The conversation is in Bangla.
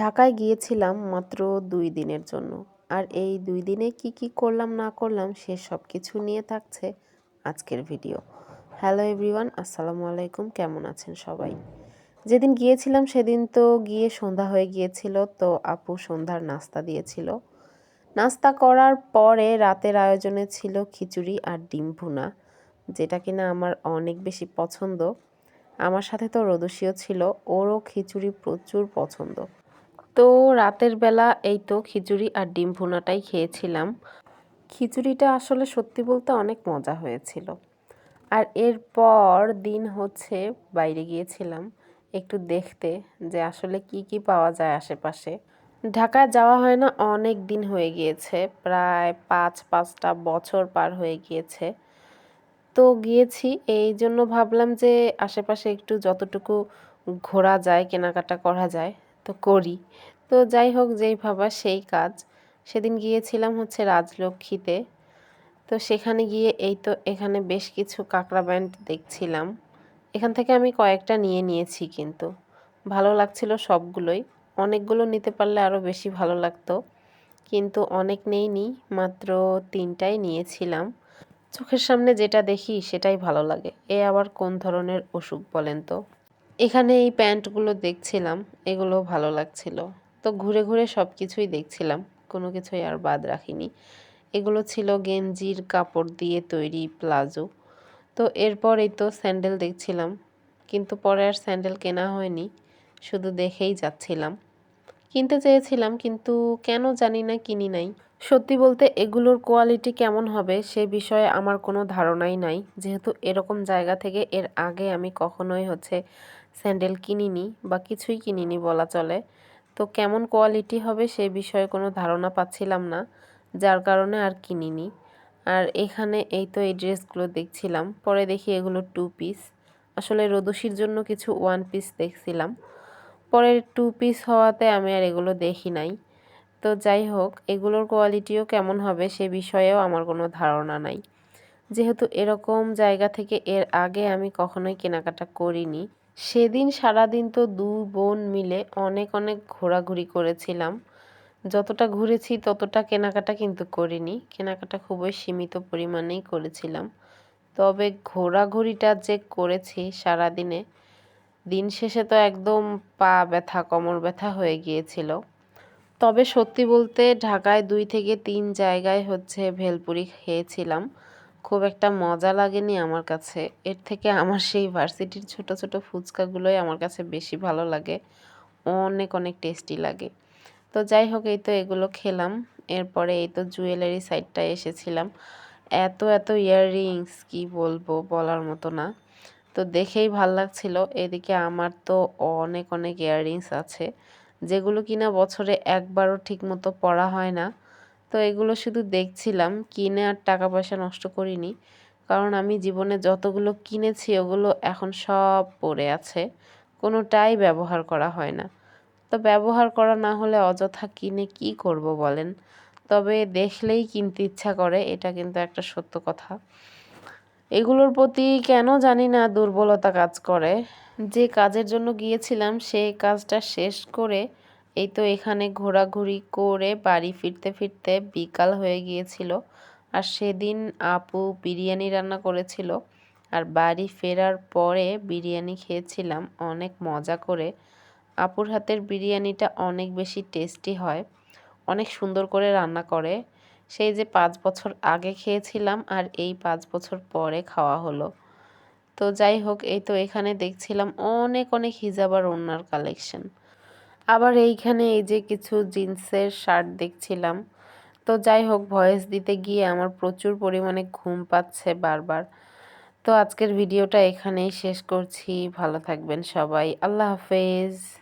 ঢাকায় গিয়েছিলাম মাত্র দুই দিনের জন্য। আর এই দুই দিনে কি কি করলাম, না করলাম, সে সব কিছু নিয়ে থাকছে আজকের ভিডিও। হ্যালো এভরিওয়ান, আসসালামু আলাইকুম, কেমন আছেন সবাই? যেদিন গিয়েছিলাম সেদিন তো গিয়ে সন্ধ্যা হয়ে গিয়েছিল, তো আপু সন্ধ্যার নাস্তা দিয়েছিল। নাস্তা করার পরে রাতের আয়োজনে ছিল খিচুড়ি আর ডিম ভুনা, যেটা কিনা আমার অনেক বেশি পছন্দ। আমার সাথে তো রদসিও ছিল, ওরও খিচুড়ি প্রচুর পছন্দ। তো রাতের বেলা এই তো খিচুড়ি আর ডিম ভুনাটাই খেয়েছিলাম। খিচুড়িটা আসলে সত্যি বলতে অনেক মজা হয়েছিল। আর এরপর দিন হচ্ছে, বাইরে গিয়েছিলাম একটু দেখতে যে আসলে কি কি পাওয়া যায় আশেপাশে। ঢাকায় যাওয়া হয় না, অনেক দিন হয়ে গিয়েছে, প্রায় পাঁচ, পাঁচটা বছর পার হয়ে গিয়েছে। তো গিয়েছি, এই জন্য ভাবলাম যে আশেপাশে একটু যতটুকু ঘোরা যায়, কেনাকাটা করা যায় তো করি। তো যাই হোক, যেই ভাবা সেই কাজ। সেদিন গিয়েছিলাম হচ্ছে রাজলক্ষ্মীতে। তো সেখানে গিয়ে এই তো এখানে বেশ কিছু কাঁকড়া ব্যান্ড দেখছিলাম। এখান থেকে আমি কয়েকটা নিয়ে নিয়েছি কিন্তু। ভালো লাগছিল সবগুলোই। অনেকগুলো নিতে পারলে আরও বেশি ভালো লাগতো। কিন্তু অনেক নেইনি, মাত্র তিনটাই নিয়েছিলাম। চোখের সামনে যেটা দেখি সেটাই ভালো লাগে। এ আবার কোন ধরনের অসুখ বলেন তো? এখানে এই প্যান্টগুলো দেখছিলাম, এগুলো ভালো লাগছিল। তো ঘুরে ঘুরে সব কিছুই দেখছিলাম, কোনো কিছুই আর বাদ রাখিনি। এগুলো ছিল গেঞ্জির কাপড় দিয়ে তৈরি প্লাজো। তো এরপর এই তো স্যান্ডেল দেখছিলাম, কিন্তু পরে আর স্যান্ডেল কেনা হয়নি, শুধু দেখেই যাচ্ছিলাম। কিনতে চেয়েছিলাম, কিন্তু কেন জানি না কিনি নাই। সত্যি বলতে এগুলোর কোয়ালিটি কেমন হবে সে বিষয়ে আমার কোনো ধারণাই নাই, যেহেতু এরকম জায়গা থেকে এর আগে আমি কখনোই হচ্ছে স্যান্ডেল কিনিনি বা কিছুই কিনিনি বলা চলে। তো কেমন কোয়ালিটি হবে সে বিষয়ে কোনো ধারণা পাচ্ছিলাম না, যার কারণে আর কিনিনি। আর এখানে এই তো এই ড্রেসগুলো দেখছিলাম, পরে দেখি এগুলো টু পিস আসলে রোদসির জন্য কিছু ওয়ান পিস দেখছিলাম। পরে টু পিস হওয়াতে আমি আর এগুলো দেখি নাই। তো যাই হোক, এগুলোর কোয়ালিটিও কেমন হবে সে বিষয়েও আমার কোনো ধারণা নাই। যেহেতু এরকম জায়গা থেকে এর আগে আমি কখনোই কেনাকাটা করিনি সেদিন সারাদিন তো দু বোন মিলে অনেক অনেক ঘোরাঘুরি করেছিলাম। যতটা ঘুরেছি ততটা কেনাকাটা কিন্তু করিনি। কেনাকাটা খুবই সীমিত পরিমাণেই করেছিলাম। তবে ঘোরাঘুরিটা যে করেছি সারাদিনে, দিন শেষে তো একদম পা ব্যথা, কোমর ব্যথা হয়ে গিয়েছিল। তবে সত্যি বলতে ঢাকায় দুই থেকে তিন জায়গায় হচ্ছে ভেলপুরি খেয়েছিলাম। খুব একটা মজা লাগেনি আমার কাছে। এর থেকে আমার সেই ভার্সিটির ছোট ছোট ফুচকাগুলোই আমার কাছে বেশি ভালো লাগে। অনেক অনেক টেস্টি লাগে। তো যাই হোক, এই তো এগুলো খেলাম। এরপরে এই তো জুয়েলারি সাইডটায় এসেছিলাম। এত এত ইয়াররিংস কি বলব বলার মতো না। তো দেখেই ভালো লাগছিল। এদিকে আমার তো অনেক অনেক ইয়াররিংস আছে। যেগুলো কিনা বছরে একবারও ঠিকমতো পরা হয় না। তো এগুলো শুধু দেখছিলাম, কিনে আর টাকা পয়সা নষ্ট করিনি। কারণ আমি জীবনে যতগুলো কিনেছি, ওগুলো এখন সব পড়ে আছে। কোনোটাই ব্যবহার করা হয় না। তো ব্যবহার করা না হলে অযথা কিনে কি করব বলেন? তবে দেখলেই কিনতে ইচ্ছা করে, এটা কিন্তু একটা সত্য কথা। এগুলোর প্রতি কেন জানি না দুর্বলতা কাজ করে। যে কাজের জন্য গিয়েছিলাম সেই কাজটা শেষ করে এই তো এখানে ঘোরাঘুরি করে বাড়ি ফিরতে ফিরতে বিকাল হয়ে গিয়েছিল। আর সেদিন আপু বিরিয়ানি রান্না করেছিল। আর বাড়ি ফেরার পরে বিরিয়ানি খেয়েছিলাম, অনেক মজা করে। আপুর হাতের বিরিয়ানিটা অনেক বেশি টেস্টি হয়, অনেক সুন্দর করে রান্না করে। সেই যে পাঁচ বছর আগে খেয়েছিলাম আর এই পাঁচ বছর পরে খাওয়া হলো। তো যাই হোক, এই তো এখানে দেখছিলাম অনেক অনেক হিজাব আর ওনার কালেকশন আবার এইখানে এই যে কিছু জিন্সের শার্ট দেখছিলাম। তো যাই হোক, ভয়েস দিতে গিয়ে আমার প্রচুর পরিমাণে ঘুম পাচ্ছে বারবার। তো আজকের ভিডিওটা এখানেই শেষ করছি। ভালো থাকবেন সবাই। আল্লাহ হাফেজ।